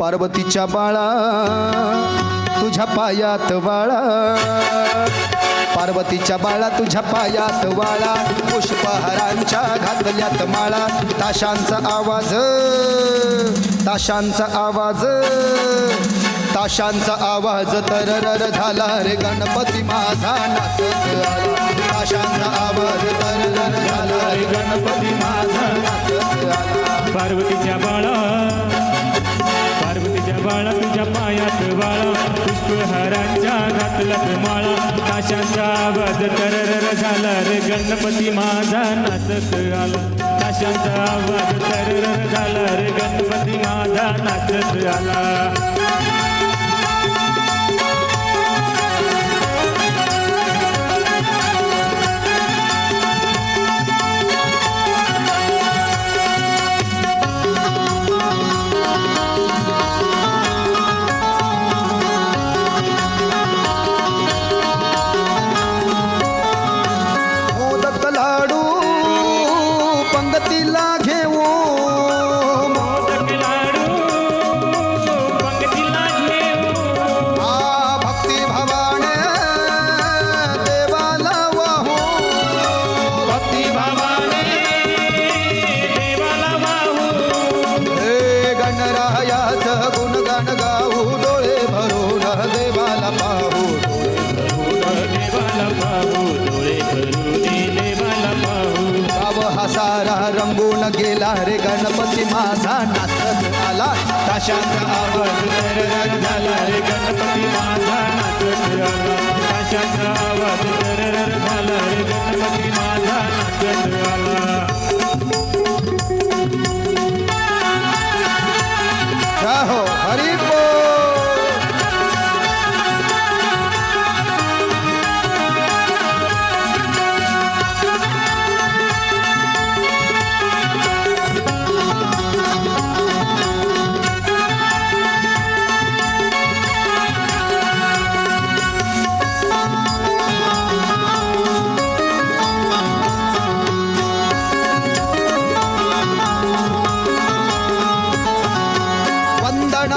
पार्वतीच्या बाळा तुझ्या पायात वाळा. पार्वतीच्या बाळा तुझ्या पायात वाळा. पुष्पहारांच्या घातल्यात माळा. ताशांचा आवाज ताशांचा आवाज ताशांचा आवाज तररर झाला रे गणपती माझा. नाचत आला. ताशांचा आवाज तररर झाला रे गणपती माझा. आला. पार्वतीच्या बाळा पार्वतीच्या बाळा तुझ्या पायात बाळा पुष्पहारांच्या घातल्यात माळा. ताशांचा आवाज तरर झाला रे गणपती माझा नाचत आला. ताशांचा आवाज तरर झाला रे गणपती माझा नाचत आला. देवाला पाहू देवाला पाहू डोळे देवाला पाहू गाव हा सारा रंगून गेला रे गणपती माझा नाचत आला. ताशांचा आवाज झाला रे गणपती माझा नाचत आला. काशाचा आवाज झाला रे गणपती माझा नाचत आला. हो हरी बोल.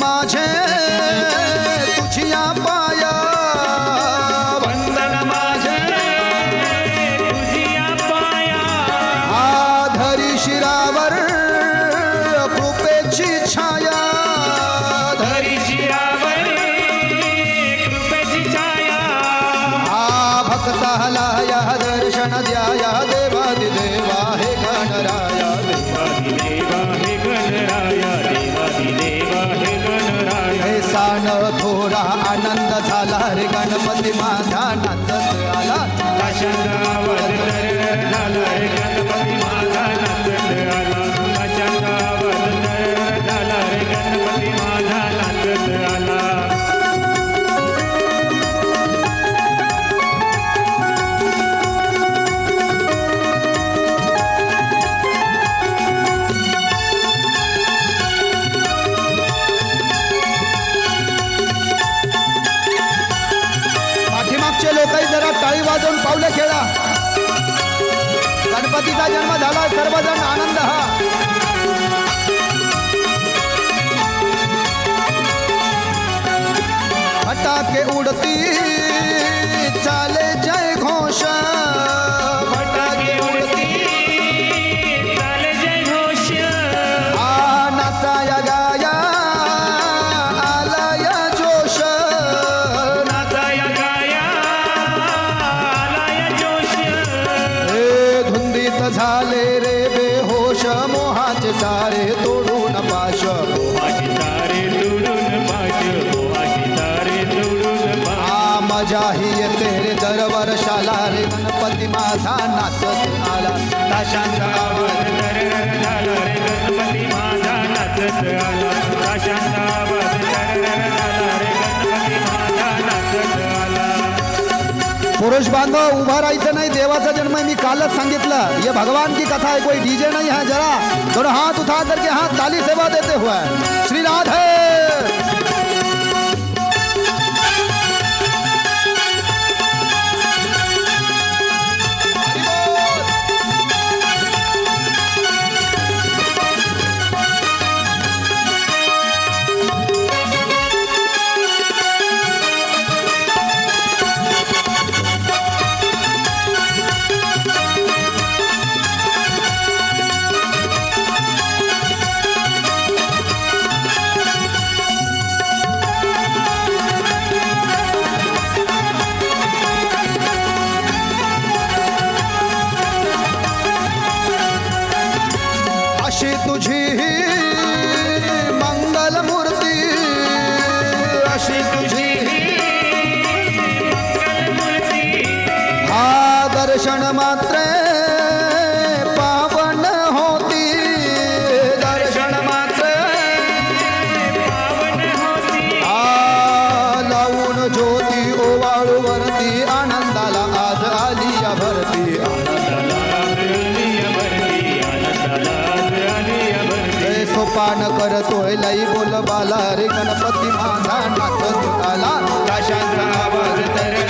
माझे तुझिया पाया. वंदन माझे तुझिया पाया. आधरी शिरावर कृपेची छाया. हरी शिरावर कृपेची छाया. आ भक्ताला या दर्शन द्याया देवादिदेवा गणराया थोडा आनंद झाला रे गणपती माझा नाचत आला. वाजवून पावलं खेळा. गणपतीचा जन्म झाला सर्वजण आनंद हा. फटाके उडती चाले जय घोषा. ही येते रे दर वर्षाला रे. गणपती माझा नाचत आला. ताशांचा आवाज. रे गणपती माझा नाचत आला. पुरुष बांधव उभा राहायचं नाही देवाचा जन्म मी कालच सांगितलं. ये भगवान की कथा है कोई डीजे नहीं है जरा. थोड़ा हाथ उठा करके हाथ ताली सेवा देते हुए. श्री राधे! ध्यान करतोय लई बोल बाला रे गणपती माझा नाच नाथ काशांचा आवाज तर